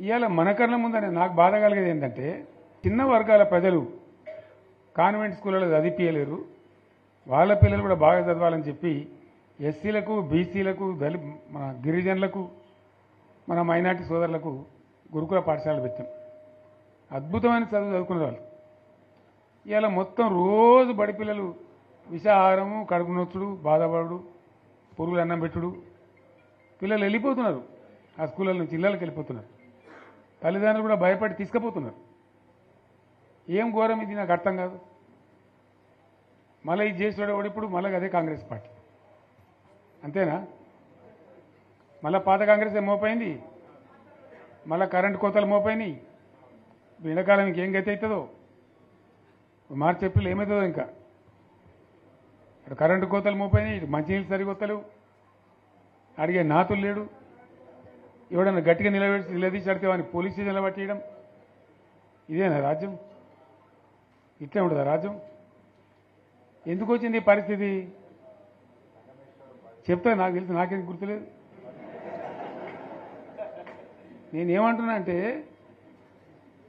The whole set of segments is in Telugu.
ఇవాళ మన కళ్ళ ముందనే నాకు బాధ కలిగేది ఏంటంటే చిన్న వర్గాల ప్రజలు కాన్వెంట్ స్కూళ్ళలో చదివిపించలేరు వాళ్ళ పిల్లలు కూడా బాగా చదవాలని చెప్పి ఎస్సీలకు బీసీలకు దళి మన గిరిజనులకు మన మైనార్టీ సోదరులకు గురుకుల పాఠశాలలు పెట్టాం. అద్భుతమైన చదువు చదువుకునే వాళ్ళు. ఇవాళ మొత్తం రోజు బడి పిల్లలు విషాహారము కడుపు నొచ్చుడు బాధపడు పురుగులు అన్నం పెట్టుడు. పిల్లలు వెళ్ళిపోతున్నారు. ఆ స్కూళ్ళ నుంచి ఇళ్ళకి వెళ్ళిపోతున్నారు. తల్లిదండ్రులు కూడా భయపడి తీసుకుపోతున్నారు. ఏం ఘోరం ఇది నాకు అర్థం కాదు. మళ్ళీ ఇది చేసాడు వాడు ఇప్పుడు మళ్ళీ అదే కాంగ్రెస్ పార్టీ. అంతేనా? మళ్ళీ పాత కాంగ్రెస్ ఏ మళ్ళీ కరెంటు కోతలు మోపోయినాయి ఇప్పుడు ఎండాకాలం ఇంకేం గతి అవుతుందో? మార్చి ఏప్రిల్ ఏమవుతుందో ఇంకా? ఇక్కడ కరెంటు కోతలు మోపోయినాయి ఇటు మంచినీళ్ళు సరిగొత్తలేవు అడిగే నాతులు లేడు. ఎవడన్నా గట్టిగా నిలబెట్టి నిలదీసి వాడిని పోలీస్ స్టేషన్లో పట్టేయడం ఇదేనా రాజ్యం? ఇట్లే ఉండదా రాజ్యం? ఎందుకు వచ్చింది ఈ పరిస్థితి? చెప్తా నాకు తెలిసి నాకేం గుర్తులేదు. నేనేమంటున్నా అంటే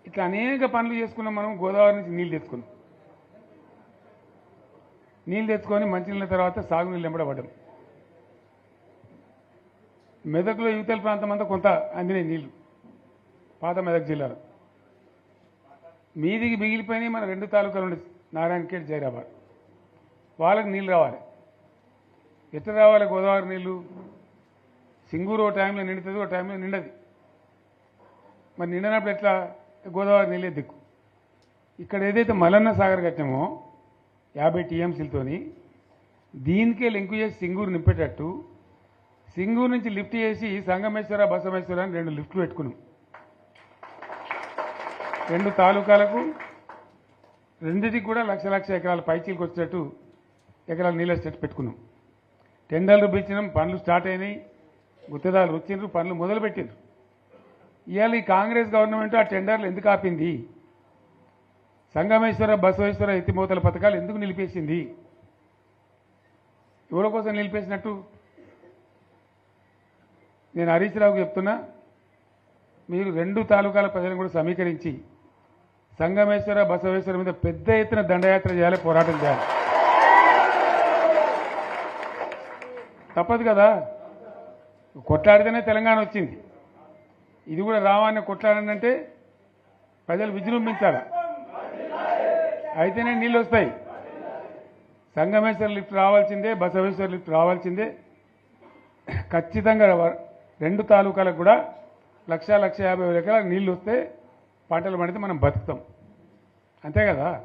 ఇట్లా అనేక పనులు చేసుకున్నాం మనం గోదావరి నుంచి నీళ్ళు తెచ్చుకున్నాం. నీళ్ళు తెచ్చుకొని మంచినీళ్ళ తర్వాత సాగునీళ్ళు ఎంబడబడ్డాం. మెదక్లో యువతల ప్రాంతం అంతా కొంత అందినాయి నీళ్ళు. పాత మెదక్ జిల్లాలో. మీదికి మిగిలిపోయినాయి మన రెండు తాలూకాలు ఉండే నారాయణఖేడ్ జైరాబాద్. వాళ్ళకి నీళ్ళు రావాలి. ఎట్లా రావాలి గోదావరి నీళ్ళు సింగూరు ఓ టైంలో నిండుతుంది ఓ టైంలో నిండది. మరి నిండినప్పుడు ఎట్లా? గోదావరి నీళ్ళే దిక్కు. ఇక్కడ ఏదైతే మలన్న సాగర్ కట్టామో యాభై టీఎంసీలతోని దీనికే లింకు చేసి సింగూరు నింపేటట్టు సింగూరు నుంచి లిఫ్ట్ చేసి సంగమేశ్వర బసమేశ్వర అని రెండు లిఫ్ట్లు పెట్టుకున్నాం. రెండు తాలూకాలకు రెండింటికి కూడా లక్ష లక్ష ఎకరాల పైచీలకు వచ్చేటట్టు ఎకరాల నీళ్ళ వచ్చేటట్టు పెట్టుకున్నాం. టెండర్లు పిలిచినాం పనులు స్టార్ట్ అయినాయి. గుత్తదారులు వచ్చిండ్రు పనులు మొదలుపెట్టిండ్రు ఇవాళ ఈ కాంగ్రెస్ గవర్నమెంట్ ఆ టెండర్లు ఎందుకు ఆపింది? సంగమేశ్వర బసవేశ్వర ఎత్తిమోతల పథకాలు ఎందుకు నిలిపేసింది? ఎవరి కోసం నిలిపేసినట్టు? నేను హరీష్ రావుకు చెప్తున్నా మీరు రెండు తాలూకాల ప్రజలను కూడా సమీకరించి సంగమేశ్వర బసవేశ్వర మీద పెద్ద ఎత్తున దండయాత్ర చేయాలి పోరాటం చేయాలి. తప్పదు కదా? కొట్లాడితేనే తెలంగాణ వచ్చింది. ఇది కూడా రావాన్ని కొట్లాడనంటే ప్రజలు విజృంభించాలి. అయితేనే నీళ్ళు వస్తాయి. సంగమేశ్వర లిఫ్ట్ రావాల్సిందే బసవేశ్వర లిఫ్ట్ రావాల్సిందే. ఖచ్చితంగా రెండు తాలూకాలకు కూడా లక్ష లక్ష యాభై వేల ఎకరాలకు నీళ్ళు వస్తే పంటలు పండితే మనం బతుకుతాం. అంతే కదా?